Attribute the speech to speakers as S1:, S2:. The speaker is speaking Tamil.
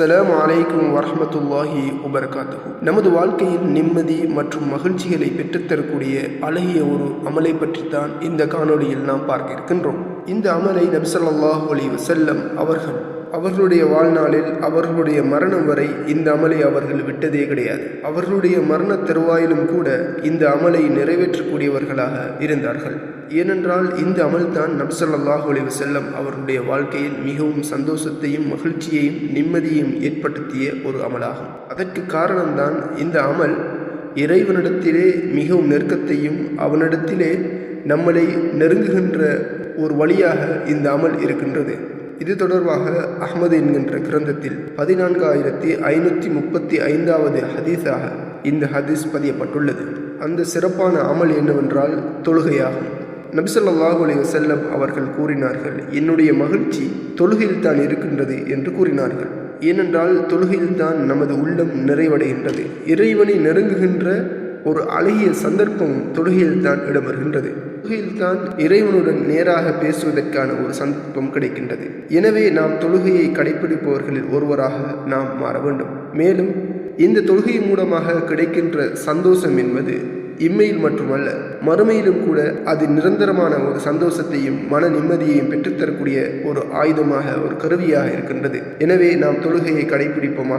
S1: அஸ்லாம் அலைக்கும் வரமத்துல்லாஹி வபரகாத்துஹு. நமது வாழ்க்கையில் நிம்மதி மற்றும் மகிழ்ச்சிகளை பெற்றுத்தரக்கூடிய அழகிய ஒரு அமலை பற்றித்தான் இந்த காணொளியில் நாம் பார்க்க இருக்கின்றோம் இந்த அமலை நபிசல்லாஹ் அலி வசல்லம் அவர்கள் அவர்களுடைய வாழ்நாளில் அவர்களுடைய மரணம் வரை இந்த அமலை அவர்கள் விட்டதே கிடையாது. அவர்களுடைய மரண தருவாயிலும் கூட இந்த அமலை நிறைவேற்றக்கூடியவர்களாக இருந்தார்கள். ஏனென்றால் இந்த அமல்தான் நபிசல்லாஹு அலைஹி வஸல்லம் அவருடைய வாழ்க்கையில் மிகவும் சந்தோஷத்தையும் மகிழ்ச்சியையும் நிம்மதியையும் ஏற்படுத்திய ஒரு அமலாகும். அதற்கு காரணம்தான் இந்த அமல் இறைவனிடத்திலே மிகவும் நெருக்கத்தையும் அவனிடத்திலே நம்மளை நெருங்குகின்ற ஒரு வழியாக இந்த அமல் இருக்கின்றது. இது தொடர்பாக அஹ்மது என்கின்ற கிரந்தத்தில் பதினான்காயிரத்தி ஐநூற்றி முப்பத்தி ஐந்தாவது ஹதீஸாக இந்த ஹதீஸ் பதியப்பட்டுள்ளது. அந்த சிறப்பான அமல் என்னவென்றால் தொழுகையாகும். நபிசல்லாஹு அலி வசல்லம் அவர்கள் கூறினார்கள் என்னுடைய மகிழ்ச்சி தொழுகையில் தான் இருக்கின்றது என்று கூறினார்கள். ஏனென்றால் தொழுகையில்தான் நமது உள்ளம் நிறைவடைகின்றது. இறைவனை நெருங்குகின்ற ஒரு அழகிய சந்தர்ப்பம் தொழுகையில் தான் இடம்பெறுகின்றது. தொழுகையில்தான் இறைவனுடன் நேராக பேசுவதற்கான ஒரு சந்தர்ப்பம் கிடைக்கின்றது. எனவே நாம் தொழுகையை கடைபிடிப்பவர்களில் ஒருவராக நாம் மாற வேண்டும். மேலும் இந்த தொழுகை மூலமாக கிடைக்கின்ற சந்தோஷம் என்பது இம்மையில் மட்டுமல்ல மறுமையிலும் கூட அது நிரந்தரமான ஒரு சந்தோஷத்தையும் மன நிம்மதியையும் பெற்றுத்தரக்கூடிய ஒரு ஆயுதமாக ஒரு கருவியாக இருக்கின்றது. எனவே நாம் தொழுகையை கடைபிடிப்போமாக.